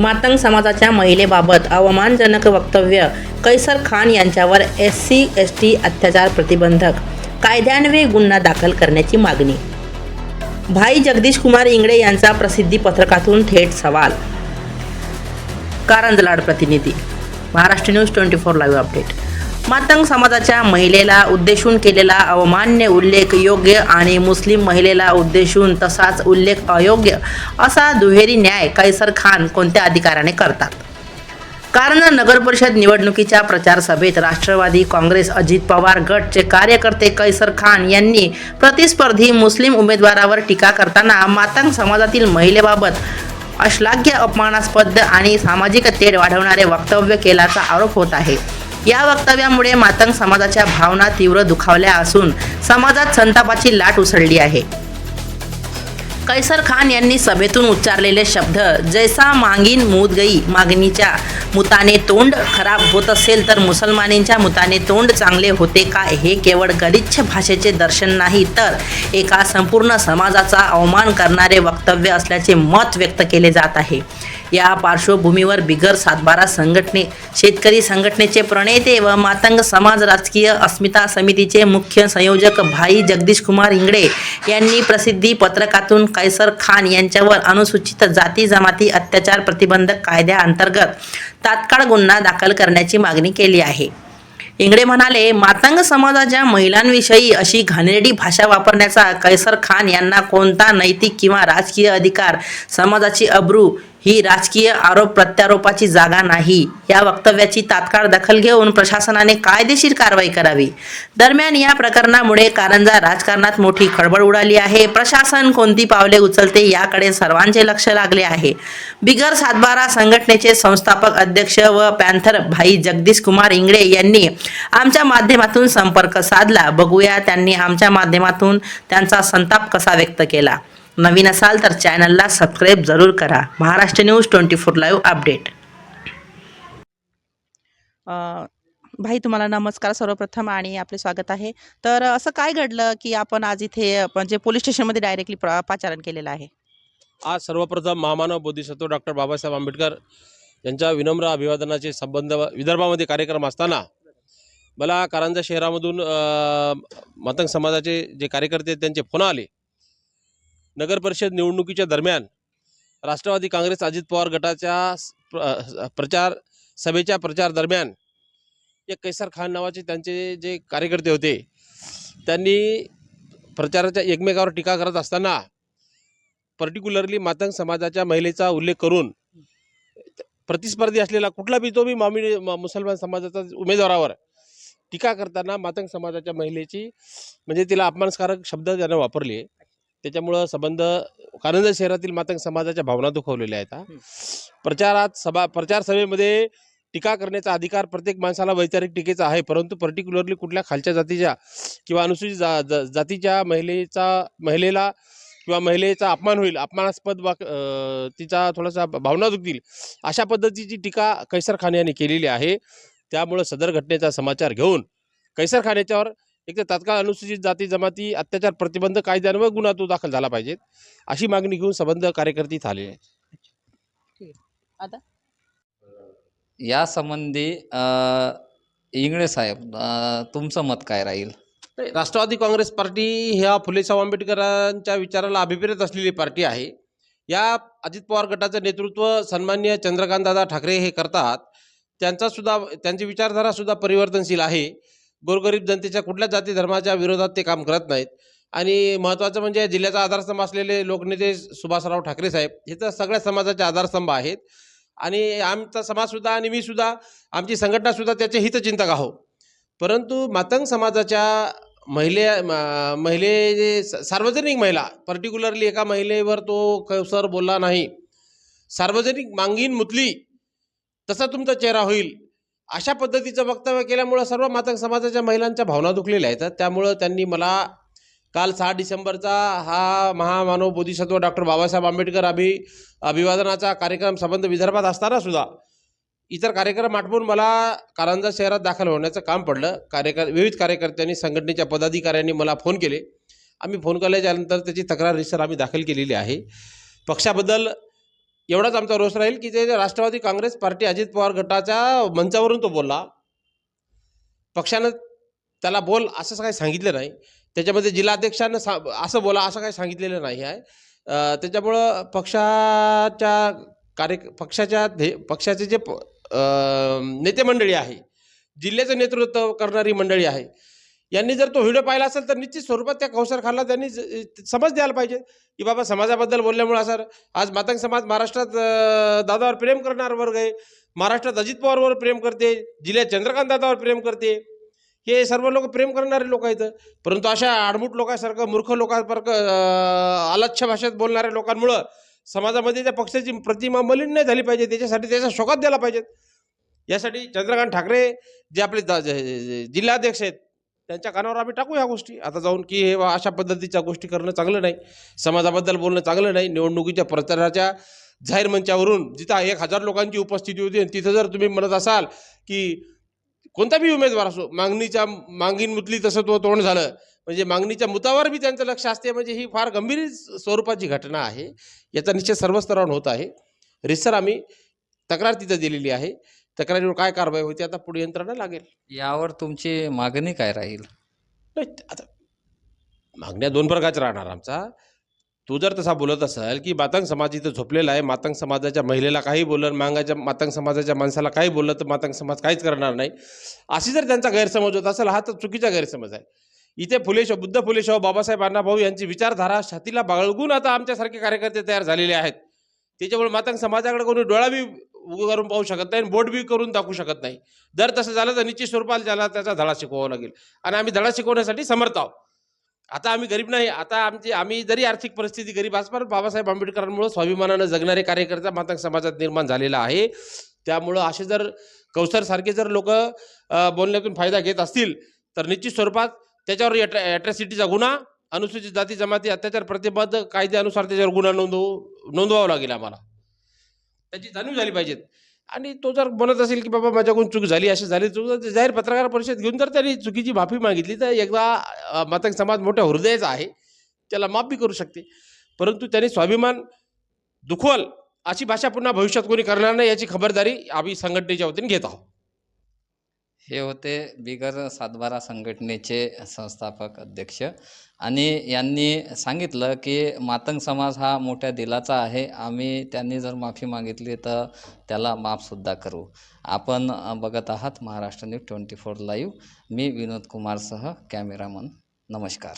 मातंग समाजाच्या महिलेबाबत अवमानजनक वक्तव्य कैसर खान यांच्यावर एस सी एस टी अत्याचार प्रतिबंधक कायद्यान्वये गुन्हा दाखल करण्याची मागणी. भाई जगदीश कुमार इंगळे यांचा प्रसिद्धी पत्रकातून थेट सवाल. कारंजलाड प्रतिनिधी. Maharashtra news twenty four live update. Matang समाजाच्या महिलेला उद्देशून केलेला अवमान्य उल्लेख योग्य आणि मुस्लिम महिलेला उद्देशून तसाच उल्लेख अयोग्य असा दुहेरी न्याय कैसर खान कोणत्या अधिकाराने करतात? कारण नगर परिषद निवडणुकीच्या प्रचार सभेत राष्ट्रवादी काँग्रेस अजित पवार गटचे कार्यकर्ते कैसर खान यांनी प्रतिस्पर्धी मुस्लिम उमेदवारावर टीका करताना मातंग समाजातील महिलेबाबत अश्लाघ्य अपमानास्पद आणि सामाजिक तेढ वाढवणारे वक्तव्य केल्याचा आरोप होत आहे. या वक्तव्यामुळे मातंग समाजाच्या भावना तीव्र दुखावल्या असून समाजात संतापाची लाट उसळली आहे. कैसर खान यांनी सभेतून उच्चारलेले शब्द जैसा मागीन मूद गई मागणीच्या मुताने तोंड खराब होत असेल तर मुसलमानींच्या मुताने तोंड चांगले होते का? हे केवळ गलिच्छ भाषेचे दर्शन नाही तर एका संपूर्ण समाजाचा अवमान करणारे वक्तव्य असल्याचे मत व्यक्त केले जात आहे. या पार्श्वभूमीवर बिगर सातबारा संघटने शेतकरी संघटनेचे प्रणेते व मातंग समाज राजकीय अस्मिता समितीचे मुख्य संयोजक भाई जगदीश कुमार इंगडे यांनी प्रसिद्धी पत्रकातून कैसर खान यांच्यावर अनुसूचित जाती जमाती अत्याचार प्रतिबंधक कायद्याअंतर्गत तात्काळ गुन्हा दाखल करण्याची मागणी केली आहे. इंगडे म्हणाले मातंग समाजाच्या महिलांविषयी अशी घाणेरडी भाषा वापरण्याचा कैसर खान यांना कोणता नैतिक किंवा राजकीय अधिकार समाजाची अब्रू ही राजकीय आरोप प्रत्यारोपाची जागा नाही. या वक्तव्याची तात्काळ दखल घेऊन प्रशासनाने कायदेशीर कारवाई करावी. दरम्यान या प्रकरणामुळे कारंजा राजकारणात मोठी खळबळ उडाली आहे. प्रशासन कोणती पावले उचलते याकडे सर्वांचे लक्ष लागले आहे. बिगर सातबारा संघटनेचे संस्थापक अध्यक्ष व पॅन्थर भाई जगदीश कुमार इंगळे यांनी आमच्या माध्यमातून संपर्क साधला. बघूया त्यांनी आमच्या माध्यमातून त्यांचा संताप कसा व्यक्त केला. नवीन असाल तर चॅनलला सबस्क्राईब जरूर करा. Maharashtra news twenty four live update भाई तुम्हाला नमस्कार सर्वप्रथम आणि आपले स्वागत आहे. तर असं काय घडलं की आपण आज इथे म्हणजे पोलीस स्टेशनमध्ये डायरेक्टली पाचारण केलेलं आहे? आज सर्वप्रथम महामानव बोधिसत्व डॉक्टर बाबासाहेब आंबेडकर यांच्या विनम्र अभिवादनाचे संबंध विदर्भामध्ये कार्यक्रम असताना मला कारंजा शहरामधून मातंग समाजाचे जे कार्यकर्ते त्यांचे फोन आले. नगर परिषद निवडणुकीच्या दरम्यान राष्ट्रवादी काँग्रेस अजित पवार गटाच्या प्रचार सभेच्या प्रचार दरम्यान एक कैसर खान नावाचे त्यांचे जे कार्यकर्ते होते त्यांनी प्रचाराच्या एकमेकावर टीका करत असताना पर्टिक्युलरली मातंग समाजाच्या महिलेचा उल्लेख करून प्रतिस्पर्धी असलेला कुठला बी तो बी मामी म- मुसलमान समाजाचा उमेदवारावर टीका करताना मातंग समाजाच्या महिलेची म्हणजे तिला अपमानकारक शब्द त्यानं वापरले. त्याच्यामुळं संबंध कारंजा शहरातील मातंग समाजाच्या भावना दुखवलेल्या आहेत. प्रचारात सभा प्रचार सभेमध्ये टीका करण्याचा अधिकार प्रत्येक माणसाला वैचारिक टीकेचा आहे परंतु पर्टिक्युलरली कुठल्या खालच्या जातीच्या किंवा अनुसूचित जा जा- जातीच्या महिलेचा महिलेला किंवा महिलेचा अपमान होईल अपमानास्पद वाक तिचा थोडासा भावना दुखतील अशा पद्धतीची टीका कैसर खान यांनी केलेली आहे त्यामुळं सदर घटनेचा समाचार घेऊन कैसर खान याच्यावर एक तर तात्काळ अनुसूचित जाती जमाती अत्याचार प्रतिबंध कायद्यान्वये गुन्हा तो दाखल झाला पाहिजेत अशी मागणी घेऊन संबंध कार्यकर्ते आलेले आहेत. या संबंधी अ, इंगळे साहेब तुमचं मत काय राहील? राष्ट्रवादी काँग्रेस पार्टी ह्या फुलेसाहेब आंबेडकरांच्या विचाराला अभिप्रेत असलेली पार्टी आहे. या अजित पवार गटाचं नेतृत्व सन्मान्य चंद्रकांतदादा ठाकरे हे करतात. त्यांचा सुद्धा त्यांची विचारधारा सुद्धा परिवर्तनशील आहे. गोरगरीब जनतेच्या कुठल्या जाती धर्माच्या विरोधात ते काम करत नाहीत. आणि महत्त्वाचं म्हणजे जिल्ह्याचा आधारस्तंभ असलेले लोकनेते सुभाषराव ठाकरे साहेब हे तर सगळ्या समाजाचे आधारस्तंभ आहेत. आणि आमचा समाजसुद्धा आणि मी सुद्धा आमची संघटनासुद्धा त्याचे हितचिंतक आहो परंतु मातंग समाजाच्या महिले म- महिले स- सार्वजनिक महिला पर्टिक्युलरली एका महिलेवर तो कौसर बोलला नाही. सार्वजनिक मांगीन मुतली तसा तुमचा चेहरा होईल. अशा पद्धतीचं वक्तव्य केल्यामुळं सर्व मातक समाजाच्या महिलांच्या भावना दुखलेल्या आहेत. त्यामुळं त्यांनी मला काल सहा डिसेंबरचा हा महामानव बोधिसत्व डॉक्टर बाबासाहेब आंबेडकर अभि अभिवादनाचा कार्यक्रम संबंध विदर्भात असताना सुद्धा इतर कार्यक्रम आटपून मला कारंजा शहरात दाखल होण्याचं काम पडलं. कार्यकर विविध कार्यकर्त्यांनी संघटनेच्या पदाधिकाऱ्यांनी मला फोन केले. आम्ही फोन केल्याच्यानंतर त्याची तक्रार रिसर आम्ही दाखल केलेली आहे. पक्षाबद्दल एवढाच आमचा रोष राहील की ते राष्ट्रवादी काँग्रेस पार्टी अजित पवार गटाच्या मंचावरून तो बोलला. पक्षानं त्याला बोल असं काही सांगितलं नाही. त्याच्यामध्ये जिल्हाध्यक्षानं सा असं बोला असं काही सांगितलेलं नाही आहे. त्याच्यामुळं पक्षाच्या कार्य पक्षाच्या ध्ये पक्षाचे जे नेतेमंडळी नेते मंडळी आहे जिल्ह्याचं नेतृत्व करणारी मंडळी आहे यांनी जर तो व्हिडिओ पाहिला असेल तर निश्चित स्वरूपात त्या कौशर खानला त्यांनी समज द्यायला पाहिजे. की बाबा समाजाबद्दल बोलल्यामुळे असं आज मातंग समाज महाराष्ट्रात दादावर प्रेम करणार वर्ग आहे. महाराष्ट्रात अजित पवारवर प्रेम करते. जिल्ह्यात चंद्रकांत दादावर प्रेम करते. हे सर्व लोक प्रेम करणारे लोक आहेत. परंतु अशा आडमूट लोकांसारखं मूर्ख लोकांसारखं अलच्छ भाषेत बोलणाऱ्या लोकांमुळं समाजामध्ये त्या पक्षाची प्रतिमा मलिन नाही झाली पाहिजे. त्याच्यासाठी त्याचा शोकात द्यायला पाहिजेत. यासाठी चंद्रकांत ठाकरे जे आपले जिल्हाध्यक्ष आहेत त्यांच्या कानावर आम्ही टाकू ह्या गोष्टी. आता जाऊन की हे अशा पद्धतीच्या गोष्टी करणं चांगलं नाही. समाजाबद्दल बोलणं चांगलं नाही. निवडणुकीच्या प्रचाराच्या जाहीर मंचावरून जिथं एक हजार लोकांची उपस्थिती होती आणि तिथं जर तुम्ही म्हणत असाल की कोणता बी उमेदवार असो मागणीच्या मागीन मुतली तसं तो तोंड झालं. म्हणजे मागणीच्या मुतावर बी त्यांचं लक्ष असते. म्हणजे ही फार गंभीर स्वरूपाची घटना आहे. याचा निश्चित सर्व स्तरावर होत आहे. रिसर आम्ही तक्रार तिथं दिलेली आहे. तक्रारीवर काय कारवाई होती आता पुढे यंत्रणा लागेल. यावर तुमची मागणी काय राहील? नाही आता मागण्या दोन प्रकारच्या राहणार आमचा. तू जर तसा बोलत असाल की मातंग समाज इथं झोपलेला आहे मातंग समाजाच्या महिलेला काही बोललं मांगाच्या मातंग समाजाच्या माणसाला काही बोललं तर मातंग समाज काहीच करणार नाही. अशी जर त्यांचा गैरसमज होत असेल हा तर चुकीचा गैरसमज आहे. इथे फुलेशाह बुद्ध फुलेशाह बाबासाहेब अण्णाभाऊ यांची विचारधारा छातीला बाळगून आता आमच्यासारखे कार्यकर्ते तयार झालेले आहेत. त्याच्यामुळे मातंग समाजाकडे कोणी डोळा बी करून पाहू शकत नाही आणि बोट बी करून दाखवू शकत नाही. जर तसं झालं तर निश्चित स्वरूपात त्याला त्याचा धडा शिकवावा लागेल. आणि आम्ही धडा शिकवण्यासाठी समर्थ आहोत. आता आम्ही गरीब नाही. आता आमची आम्ही जरी आर्थिक परिस्थिती गरीब असणार बाबासाहेब आंबेडकरांमुळे स्वाभिमानानं जगणारे कार्यकर्ता मातंग समाजात निर्माण झालेला आहे. त्यामुळं असे जर कौसरसारखे जर लोक बोलण्यातून फायदा घेत असतील तर निश्चित स्वरूपात त्याच्यावर ॲट्रॅसिटीचा गुन्हा अनुसूचित जाती जमाती अत्याचार प्रतिबद्ध कायद्यानुसार त्याच्यावर गुन्हा नोंदवू नोंदवावा लागेल आम्हाला. त्याची जाणीव झाली पाहिजेत. आणि तो जर म्हणत असेल की बाबा माझ्याकडून चूक झाली अशी झाली चूक जाहीर पत्रकार परिषद घेऊन जर त्यांनी चुकीची माफी मागितली तर एकदा मतंग समाज मोठ्या हृदयाचा आहे. त्याला माफ बी करू शकते. परंतु त्यांनी स्वाभिमान दुखवल अशी भाषा पुन्हा भविष्यात कोणी करणार नाही याची खबरदारी आम्ही संघटनेच्या वतीने घेत आहोत. हे होते बिगर सातबारा संघटनेचे संस्थापक अध्यक्ष. आणि यांनी सांगितलं की मातंग समाज हा मोठ्या दिलाचा आहे. आम्ही त्यांनी जर माफी मागितली तर त्याला माफसुद्धा करू. आपण बघत आहात Maharashtra news twenty four live. मी विनोद कुमारसह कॅमेरामन. नमस्कार.